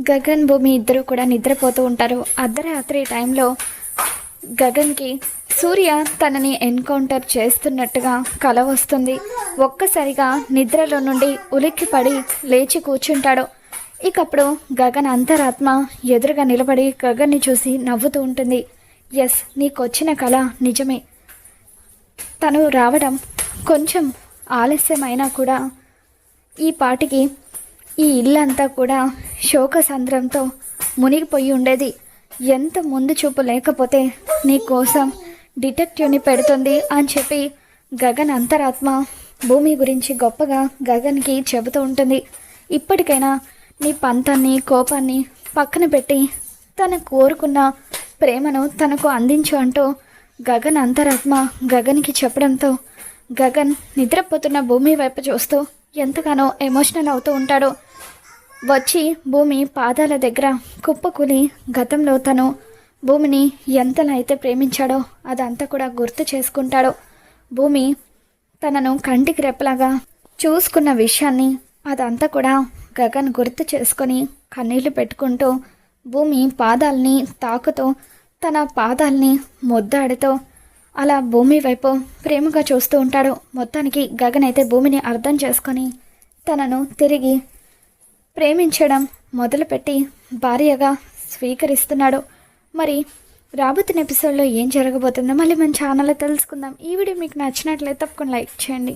గగన్ భూమి ఇద్దరు కూడా నిద్రపోతూ ఉంటారు. అర్ధరాత్రి టైంలో గగన్కి సూర్య తనని ఎన్కౌంటర్ చేస్తున్నట్టుగా కల వస్తుంది. ఒక్కసారిగా నిద్రలో నుండి ఉలిక్కిపడి లేచి కూర్చుంటాడు. ఇకప్పుడు గగన్ అంతరాత్మ ఎదురుగా నిలబడి గగన్ని చూసి నవ్వుతూ ఉంటుంది. ఎస్ నీకొచ్చిన కళ నిజమే. తను రావడం కొంచెం ఆలస్యమైనా కూడా ఈ పాటికి ఈ ఇల్లంతా కూడా శోకసంద్రంతో మునిగిపోయి ఉండేది. ఎంత ముందు చూపు లేకపోతే నీ కోసం డిటెక్టివ్ని పెడుతుంది అని చెప్పి గగన్ అంతరాత్మ భూమి గురించి గొప్పగా గగన్కి చెబుతూ ఉంటుంది. ఇప్పటికైనా నీ పంతాన్ని కోపాన్ని పక్కన పెట్టి తను కోరుకున్న ప్రేమను తనకు అందించు అంటూ గగన్ అంతరాత్మ గగన్కి చెప్పడంతో గగన్ నిద్రపోతున్న భూమి వైపు చూస్తూ ఎంతగానో ఎమోషనల్ అవుతూ ఉంటాడు. వచ్చి భూమి పాదాల దగ్గర కుప్పకూలి గతంలో తను భూమిని ఎంతలా అయితే ప్రేమించాడో అదంతా కూడా గుర్తు చేసుకుంటాడో. భూమి తనను కంటికి రెప్పలాగా చూసుకున్న విషయాన్ని అదంతా కూడా గగన్ గుర్తు చేసుకొని కన్నీళ్ళు పెట్టుకుంటూ భూమి పాదాలని తాకుతూ తన పాదాలని ముద్దాడుతూ అలా భూమి వైపు ప్రేమగా చూస్తూ ఉంటాడు. మొత్తానికి గగన్ అయితే భూమిని అర్థం చేసుకొని తనను తిరిగి ప్రేమించడం మొదలుపెట్టి భార్యగా స్వీకరిస్తున్నాడు. మరి రాబోతున్న ఎపిసోడ్లో ఏం జరగబోతుందో మళ్ళీ మన ఛానల్లో తెలుసుకుందాం. ఈ వీడియో మీకు నచ్చినట్లయితే తప్పకుండా లైక్ చేయండి.